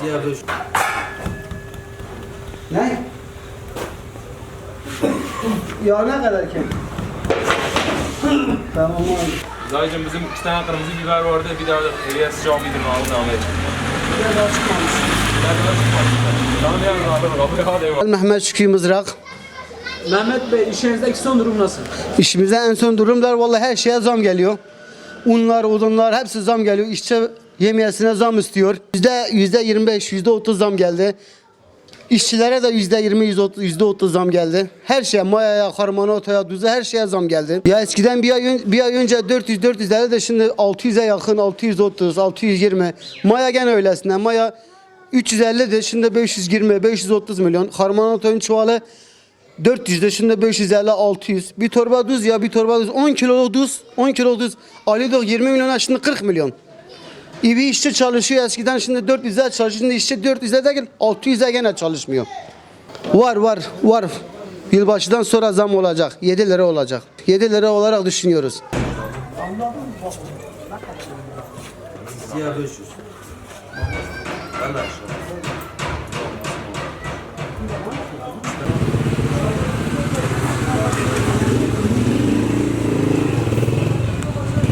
Siyah. Ne? ya ne kadar ki? tamam abi. Dayıcım bizim iki tane kırmızı biber vardı. Bir daha hediye sıcak bir alın Ahmet. Biraz daha çıkmamış. Tamam ya abi kapıya hadi eyvallah. Mehmet Şükrü Mızrak. Mehmet Bey işinizdeki son durum nasıl? İşimize en son durumlar vallahi her şeye zam geliyor. Unlar, odunlar hepsi zam geliyor. İşçi yemiyesine zam istiyor. Yüzde, yüzde 25, yüzde 30 zam geldi. İşçilere de yüzde 20, yüzde 30, yüzde 30 zam geldi. Her şeye, mayaya, harmanotaya, duza her şeye zam geldi. Ya eskiden bir ay, bir ay önce 400, 400 lira de şimdi 600'e yakın, 630, 620. Maya gene öylesine. Maya 350 de şimdi 520, 530 milyon. Harmanotayın çuvalı 400 de şimdi 550 600. Bir torba duz ya bir torba duz 10 kiloluk duz 10 kiloluk duz alıyorduk 20 milyona şimdi 40 milyon. İyi bir işçi çalışıyor eskiden şimdi 400'e çalışıyor şimdi işçi 400'e değil 600'e gene çalışmıyor. Var var var. Yılbaşından sonra zam olacak. 7 lira olacak. 7 lira olarak düşünüyoruz. Siyah 500. Ben.